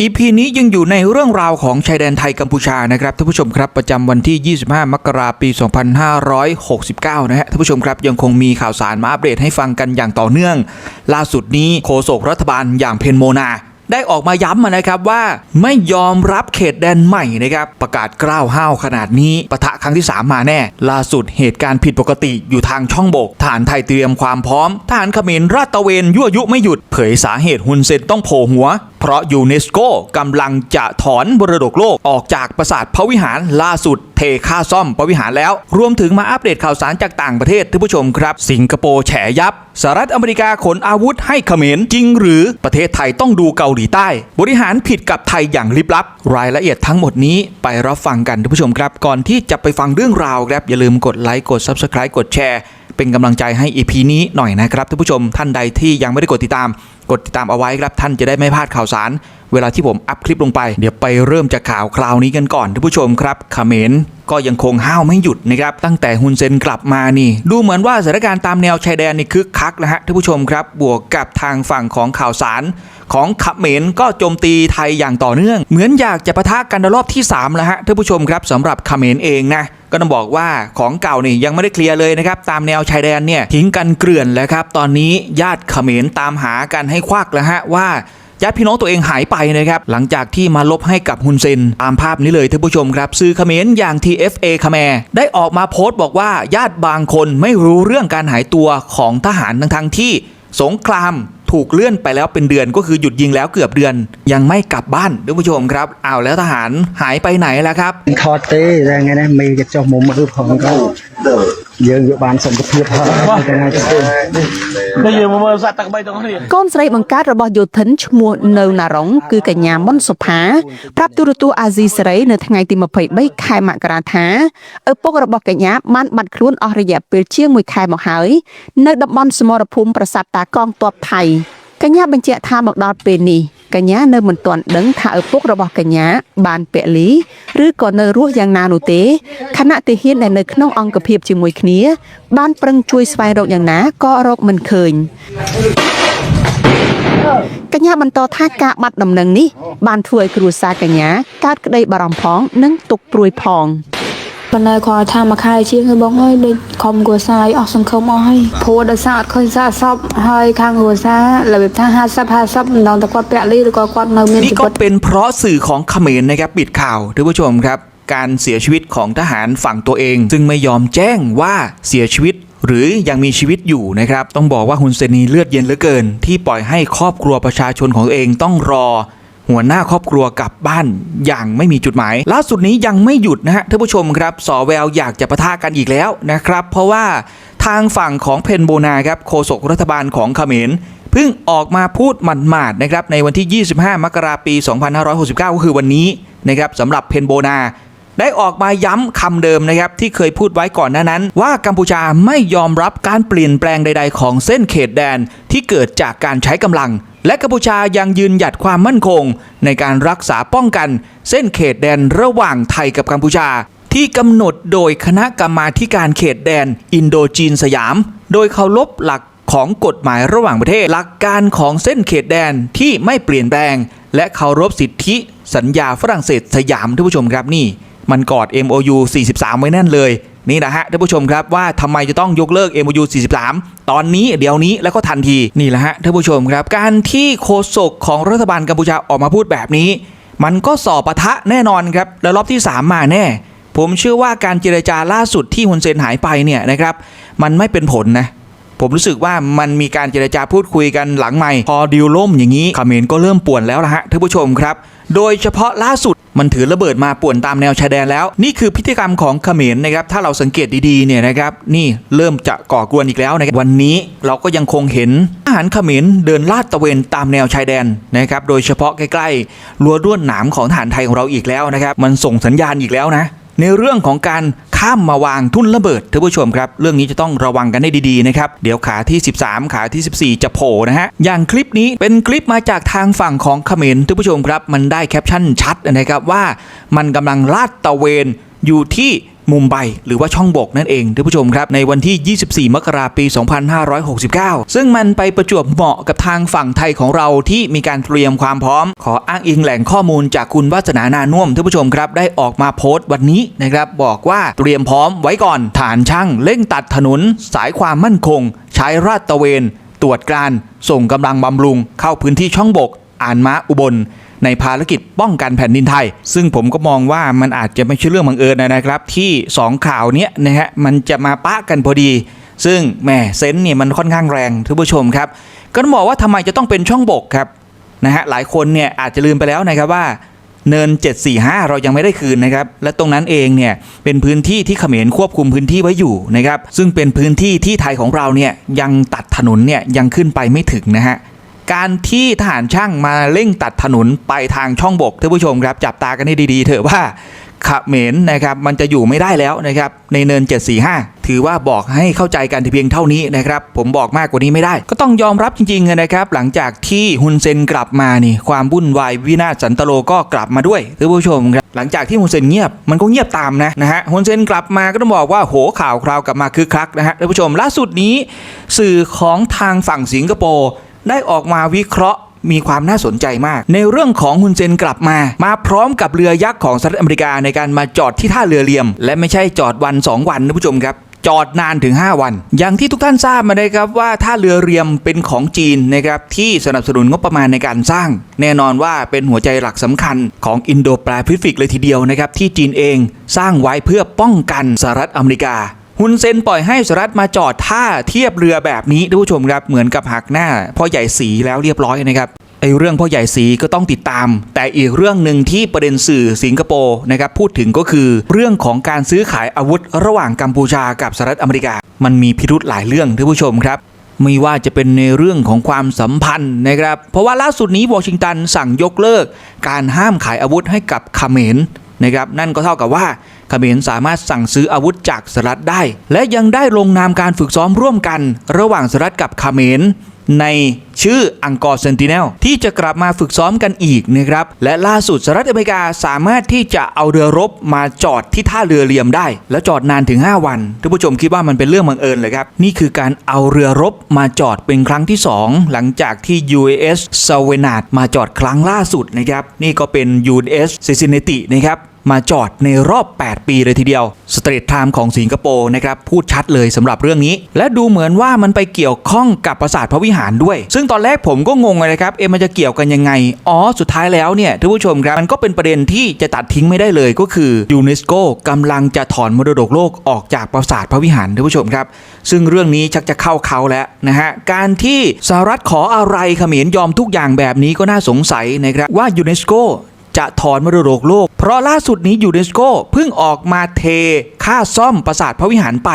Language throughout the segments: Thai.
อีพีนี้ยังอยู่ในเรื่องราวของชายแดนไทยกัมพูชานะครับท่านผู้ชมครับประจำวันที่ 25 มกราปี 2569 นะฮะท่านผู้ชมครับยังคงมีข่าวสารมาอัปเดตให้ฟังกันอย่างต่อเนื่อง ล่าสุดนี้โฆษกรัฐบาลอย่างเพนโมนาได้ออกมาย้ำมานะครับว่าไม่ยอมรับเขตแดนใหม่นะครับประกาศกล้าวห้าวขนาดนี้ปะทะครั้งที่ 3 มาแน่ ล่าสุดเหตุการณ์ผิดปกติอยู่ทางช่องบกทหารไทยเตรียมความพร้อมทหารเขมรราดตะเวนยั่วยุไม่หยุด เผยสาเหตุฮุนเซนต้องโผล่หัว เพราะยูเนสโกกำลังจะถอนบรดกโลกออกจากปราสาทพระวิหารล่าสุดเทค่าซ่อมพระวิหารแล้ว รวมถึงมาอัปเดตข่าวสารจากต่างประเทศท่านผู้ชมครับ สิงคโปร์แฉยับสหรัฐอเมริกาขนอาวุธให้เขมรจริงหรือประเทศไทยต้องดูเกาหลีใต้ บริหารผิดกับไทยอย่างลิบลับ รายละเอียดทั้งหมดนี้ไปรับฟังกันท่านผู้ชมครับ ก่อนที่จะไปฟังเรื่องราวครับอย่าลืมกดไลค์กด Subscribe กดแชร์ เป็นกำลังใจให้ EP นี้หน่อยนะครับท่านผู้ชมท่านใดที่ยังไม่ได้กดติดตาม กดติดตามเอาไว้ครับท่านจะได้ไม่พลาดข่าวสาร เวลาที่ผมอัพคลิปลงไป เดี๋ยวไปเริ่มจากข่าวคราวนี้กันก่อนท่านผู้ชมครับเขมรก็ยังคงห้าวไม่หยุดนะครับตั้งแต่ฮุนเซนกลับมานี่ ดูเหมือนว่าสถานการณ์ตามแนวชายแดนนี่คึกคักนะฮะท่านผู้ชมครับบวกกับทางฝั่งของข่าวสาร ของขเขมรก็โจมตีไทยอย่างต่อเนื่อง เหมือนอยากจะปะทะกันรอบที่3แล้วฮะท่านผู้ชมครับสำหรับขเขมรเองนะ ก็ต้องบอกว่าของเก่านี่ยังไม่ได้เคลียร์เลยนะครับตามแนวชายแดนเนี่ยทิ้งกันเกลื่อนแล้วครับตอนนี้ญาติเขมรตามหากันให้ควักแล้วฮะว่าญาติพี่น้องตัวเองหายไปนะครับ หลังจากที่มาลบให้กับฮุนเซน ตามภาพนี้เลยท่านผู้ชมครับ ซื้อเขมรอย่าง TFA คแมได้ออกมาโพสต์บอกว่าญาติบางคนไม่รู้เรื่องการหายตัวของทหารทั้งทงที่สงคราม ถูกเลื่อนไปแล้วเป็นเดือนก็คือหยุดยิงแล้วเกือบเดือน ยังไม่กลับบ้านท่านผู้ชมครับอ้าวแล้วทหารหายไปไหนแล้วครับคอดเต้ยังไงนะมีกระจกมุมมือของเขา យើងយកបានសុខភាពហើយថ្ងៃទៅនេះយើងមកមើលសត្វទឹកបីទាំងគ្នាកូនស្រីបង្កើតរបស់យោធិនឈ្មោះនៅណារុងគឺកញ្ញាមុនសុផាប្រាប់ទូរទស្សន៍អាស៊ីសេរីនៅថ្ងៃទី23ខែមករាថាឪពុករបស់កញ្ញាបានបាត់ខ្លួនអស់រយៈពេលជាង1ខែមកហើយនៅតំបន់សមរភូមិប្រាសាទតាកងទ័ពថៃកញ្ញាបញ្ជាក់ថាមកដល់ពេលនេះ កញ្ញានៅមិនទាន់ដឹងថាឪពុករបស់កញ្ញាបានពលីឬក៏នៅរស់យ៉ាងណានោះទេខណៈទាហានដែលនៅក្នុងអង្គភាពជាមួយគ្នា បានប្រឹងជួយស្វែងរកយ៉ាងណាក៏រកមិនឃើញកញ្ញាបន្តថាការបាត់ដំណឹងនេះបានធ្វើឲ្យគ្រួសារកញ្ញាកើតក្តីបារម្ភផងនិងទុកព្រួយផង ប៉ុន្តែគាត់ថាមួយខែជាងហើយបងហើយដូចខំគ្រួសារឲ្យអស់សង្ឃឹមអស់ហើយព្រោះដោយសារអត់ឃើញសារសពហើយខាងគ្រួសាររបៀបថា50 50មិនដឹងតែគាត់ពាក់លីឬក៏គាត់នៅមាន นี่ ជី ก็ វិត เป็นเพราะสื่อของเขมรนะครับปิดข่าวท่านผู้ชมครับ การเสียชีวิตของทหารฝั่งตัวเอง ซึ่งไม่ยอมแจ้งว่าเสียชีวิต หรือยังมีชีวิตอยู่นะครับ ต้องบอกว่าฮุนเซนนีเลือดเย็นเหลือเกิน ที่ปล่อยให้ครอบครัวประชาชนของตัวเองต้องรอ หัวหน้าครอบครัวกลับบ้านอย่างไม่มีจุดหมาย ล่าสุดนี้ยังไม่หยุดนะฮะท่านผู้ชมครับสอแววอยากจะปะทะกันอีกแล้วนะครับ เพราะว่าทางฝั่งของเพนโบนาครับโฆษกรัฐบาลของเขมรเพิ่งออกมาพูดหมาดๆนะครับในวันที่ 25 มกราคมปี 2569 ก็คือวันนี้นะครับสำหรับเพนโบนาได้ออกมาย้ำคำเดิมนะครับที่เคยพูดไว้ก่อนหน้านั้น ว่ากัมพูชาไม่ยอมรับการเปลี่ยนแปลงใด ๆ ของเส้นเขตแดนที่เกิดจากการใช้กำลัง และกัมพูชายังยืนหยัดความมั่นคง ในการรักษาป้องกัน เส้นเขตแดนระหว่างไทยกับกัมพูชา ที่กำหนดโดยคณะกรรมาธิการเขตแดนอินโดจีนสยาม โดยเคารพหลักของกฎหมายระหว่างประเทศ หลักการของเส้นเขตแดนที่ไม่เปลี่ยนแปลง และเคารพสิทธิสัญญาฝรั่งเศสสยามท่านผู้ชมครับนี่ มันกอด MOU 43 ไว้แน่นเลย นี่นะฮะท่านผู้ชมครับว่าทำไมจะต้องยกเลิก MOU 43 ตอนนี้เดี๋ยวนี้แล้วก็ทันทีนี่แหละฮะท่านผู้ชมครับ การที่โฆษกของรัฐบาลกัมพูชาออกมาพูดแบบนี้ มันก็สอบปะทะแน่นอนครับแล้วรอบที่ 3 มาแน่ ผมเชื่อว่าการเจรจาล่าสุดที่ฮุนเซนหายไปเนี่ยนะครับมันไม่เป็นผลนะผมรู้สึกว่ามันมีการเจรจาพูดคุยกันหลังใหม่พอดิวล่มอย่างนี้เขมรก็เริ่มป่วนแล้วละฮะท่านผู้ชมครับ โดยเฉพาะล่าสุดมันถือระเบิดมาป่วนตามแนวชายแดนแล้ว นี่คือพฤติกรรมของเขมรนะครับถ้าเราสังเกตดีๆเนี่ยนะครับนี่เริ่มจะก่อกวนอีกแล้วนะวันนี้เราก็ยังคงเห็นทหารเขมรเดินลาดตระเวนตามแนวชายแดนนะครับโดยเฉพาะใกล้ๆรั้วด้วนหนามของทหารไทยของเราอีกแล้วนะครับมันส่งสัญญาณอีกแล้วนะ ในเรื่องของการข้ามมาวางทุ่นระเบิดท่านผู้ชมครับ เรื่องนี้จะต้องระวังกันให้ดีๆนะครับ เดี๋ยวขาที่ 13 ขาที่ 14 จะโผล่นะฮะ อย่างคลิปนี้เป็นคลิปมาจากทางฝั่งของเขมรท่านผู้ชมครับ มันได้แคปชั่นชัดนะครับว่า มันกำลังลาดตระเวนอยู่ที่ มุมไบหรือว่าช่องบกนั่นเองท่านผู้ชมครับในวันที่ 24 มกราคมปี 2569 ซึ่งมันไปประจวบเหมาะกับทางฝั่งไทยของเราที่มีการเตรียมความพร้อม ขออ้างอิงแหล่งข้อมูลจากคุณวัฒนานานุ่มท่านผู้ชมครับได้ออกมาโพสต์วันนี้นะครับบอกว่าเตรียมพร้อมไว้ก่อนฐานช่างเร่งตัดถนนสายความมั่นคง ใช้ราดตะเวน ตรวจการ ส่งกำลังบำรุง เข้าพื้นที่ช่องบก อ่านม้าอุบล ในภารกิจป้องกันแผ่นดินไทย ซึ่งผมก็มองว่ามันอาจจะไม่ใช่เรื่องบังเอิญนะครับ ที่ 2 ข่าวเนี้ยนะฮะมันจะมาปะกันพอดี ซึ่งแหมเซนส์เนี่ยมันค่อนข้างแรงท่านผู้ชมครับ ก็ต้องบอกว่าทำไมจะต้องเป็นช่องบกครับนะฮะหลายคนเนี่ยอาจจะลืมไปแล้วนะครับว่าเนิน 745 เรายังไม่ได้คืนนะครับ และตรงนั้นเองเนี่ยเป็นพื้นที่ที่เขมรควบคุมพื้นที่ไว้อยู่นะครับ ซึ่งเป็นพื้นที่ที่ไทยของเราเนี่ยยังตัดถนนเนี่ยยังขึ้นไปไม่ถึงนะฮะ การที่ทหารช่างมาเร่งตัดถนนไปทางช่องบกท่านผู้ชมครับจับตากันให้ดีๆ เถอะว่าขเมรนะครับมันจะอยู่ไม่ได้แล้วนะครับในเนิน 745 ถือว่าบอกให้เข้าใจกันเพียงเท่านี้นะครับผมบอกมากกว่านี้ไม่ได้ ก็ต้องยอมรับจริงๆนะครับหลังจากที่ฮุนเซนกลับมานี่ความวุ่นวายวินาศสันตโลก็กลับมาด้วยท่านผู้ชมครับหลังจากที่ฮุนเซนเงียบมันก็เงียบตามนะนะฮะฮุนเซนกลับมาก็ต้องบอกว่าโหข่าวคราวกลับมาคึกคักนะฮะท่านผู้ชมล่าสุดนี้ สื่อของทางฝั่งสิงคโปร์ ได้ออกมาวิเคราะห์มีความน่าสนใจมาก ในเรื่องของฮุนเซนกลับมา มาพร้อมกับเรือยักษ์ของสหรัฐอเมริกาในการมาจอดที่ท่าเรือเลียม และไม่ใช่จอดวัน 2 วันนะผู้ชมครับจอดนานถึง 5 วัน อย่างที่ทุกท่านทราบมาเลยครับว่าท่าเรือเรียมเป็นของจีนนะครับที่สนับสนุนงบประมาณในการสร้าง แน่นอนว่าเป็นหัวใจหลักสำคัญของอินโดแปซิฟิกเลยทีเดียวนะครับที่จีนเองสร้างไว้เพื่อป้องกันสหรัฐอเมริกา ฮุนเซนปล่อยให้สหรัฐมาจอดท่าเทียบเรือแบบนี้ท่านผู้ชมครับเหมือนกับหักหน้าพ่อใหญ่สีแล้วเรียบร้อยนะครับไอ้เรื่องพ่อใหญ่สีก็ต้องติดตาม แต่อีกเรื่องหนึ่งที่ประเด็นสื่อสิงคโปร์นะครับพูดถึงก็คือ เรื่องของการซื้อขายอาวุธระหว่างกัมพูชากับสหรัฐอเมริกา มันมีพิรุธหลายเรื่องท่านผู้ชมครับไม่ว่าจะเป็นในเรื่องของความสัมพันธ์นะครับ เพราะว่าล่าสุดนี้วอชิงตันสั่งยกเลิก การห้ามขายอาวุธให้กับคาเมรนะครับนั่นก็เท่ากับว่า ขมรสามารถสั่งซื้ออาวุธจากสหรัฐได้ และยังได้ลงนามการฝึกซ้อมร่วมกัน ระหว่างสหรัฐกับขเขมรในชื่ออังกอร์เซนติเนลที่จะกลับมาฝึกซ้อมกันอีกนะครับ และล่าสุดสหรัฐอเมริกาสามารถที่จะเอาเรือรบมาจอดที่ท่าเรือเลียมได้ แล้วจอดนานถึง 5 วันท่านผู้ชมคิดว่ามันเป็นเรื่องบังเอิญเลยครับ นี่คือการเอาเรือรบมาจอดเป็นครั้งที่ 2 หลังจากที่ UAS s a v e n a t มาจอดครั้งล่าสุดนะครับ นี่ก็เป็น UAS Cincinnati นะครับ มาจอดในรอบ 8 ปีเลยทีเดียว สเตรทไทม์ของสิงคโปร์นะครับพูดชัดเลยสำหรับเรื่องนี้ และดูเหมือนว่ามันไปเกี่ยวข้องกับปราสาทพระวิหารด้วย ซึ่งตอนแรกผมก็งงเลยครับเอะมันจะเกี่ยวกันยังไง อ๋อ สุดท้ายแล้วเนี่ยท่านผู้ชมครับมันก็เป็นประเด็นที่จะตัดทิ้งไม่ได้เลยก็คือยูเนสโกกำลังจะถอนมรดกโลกออกจากปราสาทพระวิหารท่านผู้ชมครับ ซึ่งเรื่องนี้ชักจะเข้าเขาแล้วนะฮะการที่สหรัฐขออะไรเขมรยอมทุกอย่างแบบนี้ก็น่าสงสัยนะครับว่ายูเนสโก จะถอนมรดกโลก เพราะล่าสุดนี้ยูเนสโกเพิ่งออกมาเทค่าซ่อมปราสาทพระวิหารไป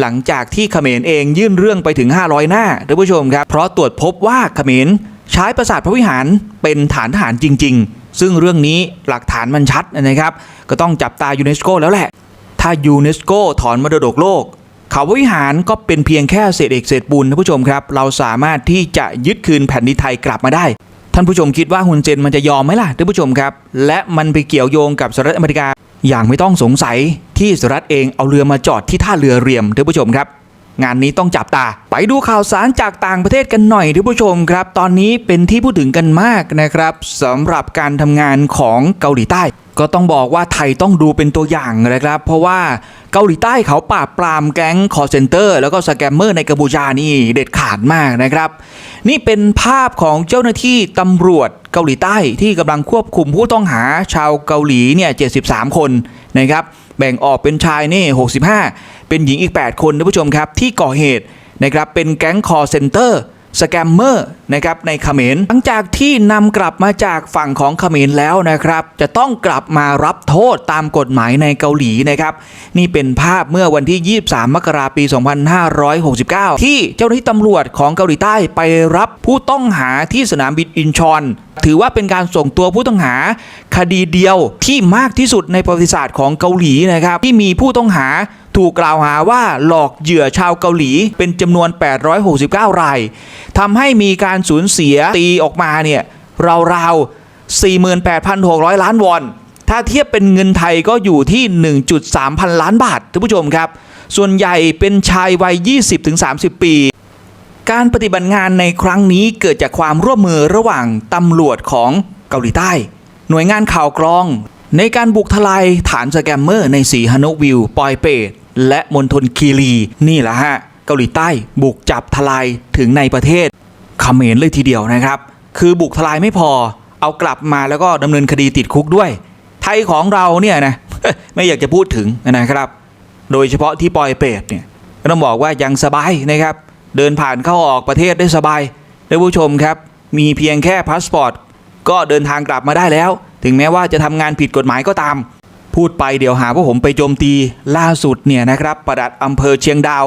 หลังจากที่เขมรเองยื่นเรื่องไปถึง 500 หน้าท่านผู้ชมครับ เพราะตรวจพบว่าเขมรใช้ปราสาทพระวิหารเป็นฐานทหารจริง ๆ ซึ่งเรื่องนี้หลักฐานมันชัดนะครับ ก็ต้องจับตายูเนสโกแล้วแหละ ถ้ายูเนสโกถอนมรดกโลกเขาวิหารก็เป็นเพียงแค่เศษเอกเศษบุญท่านผู้ชมครับ เราสามารถที่จะยึดคืนแผ่นดินไทยกลับมาได้ ท่านผู้ชมคิดว่าฮุนเซนมันจะยอมไหมล่ะท่านผู้ชมครับ และมันไปเกี่ยวโยงกับสหรัฐอเมริกา อย่างไม่ต้องสงสัยที่สหรัฐเองเอาเรือมาจอดที่ท่าเรือเรียมท่านผู้ชมครับ งานนี้ต้องจับตา ไปดูข่าวสารจากต่างประเทศกันหน่อยท่านผู้ชมครับ ตอนนี้เป็นที่พูดถึงกันมากนะครับสำหรับการทำงานของเกาหลีใต้ ก็ต้องบอกว่าไทยต้องดูเป็นตัวอย่างนะครับ เพราะว่าเกาหลีใต้เขาปราบปรามแก๊งคอร์เซนเตอร์ แล้วก็สแกมเมอร์ในกัมพูชานี่เด็ดขาดมากนะครับ นี่เป็นภาพของเจ้าหน้าที่ตำรวจเกาหลีใต้ที่กำลังควบคุมผู้ต้องหาชาวเกาหลีเนี่ย 73 คนนะครับ แบ่งออกเป็นชายนี่65 เป็นหญิงอีก 8 คนท่านผู้ชมครับที่ก่อเหตุนะครับเป็นแก๊งคอร์เซนเตอร์ สแกมเมอร์นะครับในเขมรหลังจากที่นำกลับมาจากฝั่งของเขมรแล้วนะครับ จะต้องกลับมารับโทษตามกฎหมายในเกาหลีนะครับ นี่เป็นภาพเมื่อวันที่ 23 มกราคมปี 2569 ที่เจ้าหน้าที่ตำรวจของเกาหลีใต้ไปรับผู้ต้องหาที่สนามบินอินชอนถือว่าเป็นการส่งตัวผู้ต้องหาคดีเดียวที่มากที่สุดในประวัติศาสตร์ของเกาหลีนะครับที่มีผู้ต้องหา ถูกกล่าวหาว่าหลอกเหยื่อชาวเกาหลีเป็นจำนวน 869 รายทำให้มีการสูญเสียตีออกมาเนี่ยราวๆ 48,600 ล้านวอน ถ้าเทียบเป็นเงินไทยก็อยู่ที่ 1.3 พันล้านบาทท่านผู้ชมครับ ส่วนใหญ่เป็นชายวัย 20-30 ปี การปฏิบัติงานในครั้งนี้เกิดจากความร่วมมือระหว่างตำรวจของเกาหลีใต้ หน่วยงานข่าวกรอง ในการบุกทลายฐานสแกมเมอร์ในสีฮานกวิวปอยเปตและมณฑลคีรี นี่แหละฮะ เกาหลีใต้บุกจับทลายถึงในประเทศเขมรเลยทีเดียวนะครับ คือบุกทลายไม่พอเอากลับมาแล้วก็ดำเนินคดีติดคุกด้วย ไทยของเราเนี่ยนะไม่อยากจะพูดถึงนะครับ โดยเฉพาะที่ปอยเปตเนี่ยก็ต้องบอกว่ายังสบายนะครับ เดินผ่านเข้าออกประเทศได้สบายท่านผู้ชมครับ มีเพียงแค่พาสปอร์ตก็เดินทางกลับมาได้แล้ว ถึงแม้ว่าจะทำงานผิดกฎหมายก็ตาม พูดไปเดี๋ยวหาว่าผมไปโจมตีล่าสุดเนี่ยนะครับประดัดอำเภอเชียงดาว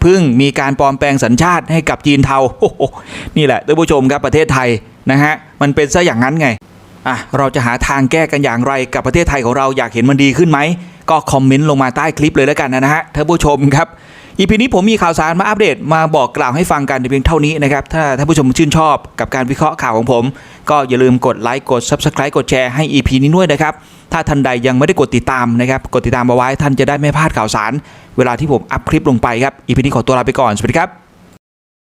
เพิ่งมีการปลอมแปลงสัญชาติให้กับจีนเทาโอ้โหนี่แหละท่านผู้ชมครับประเทศไทยนะฮะมันเป็นซะอย่างนั้นไง อะเราจะหาทางแก้กันอย่างไรกับประเทศไทยของเราอยากเห็นมันดีขึ้นไหม ก็คอมเมนต์ลงมาใต้คลิปเลยแล้วกันนะฮะท่านผู้ชมครับอีพีนี้ผมมีข่าวสารมาอัปเดตมาบอกกล่าวให้ฟังกันเพียงเท่านี้นะครับ ถ้าท่านผู้ชมชื่นชอบกับการวิเคราะห์ข่าวของผม ก็อย่าลืมกดไลค์กด Subscribe กดแชร์ให้ EP นี้ด้วยนะครับ ถ้าท่านใดยังไม่ได้กดติดตามนะครับ กดติดตามเอาไว้ท่านจะได้ไม่พลาดข่าวสาร เวลาที่ผมอัพคลิปลงไปครับ EP นี้ขอตัวลาไปก่อน สวัสดีครับ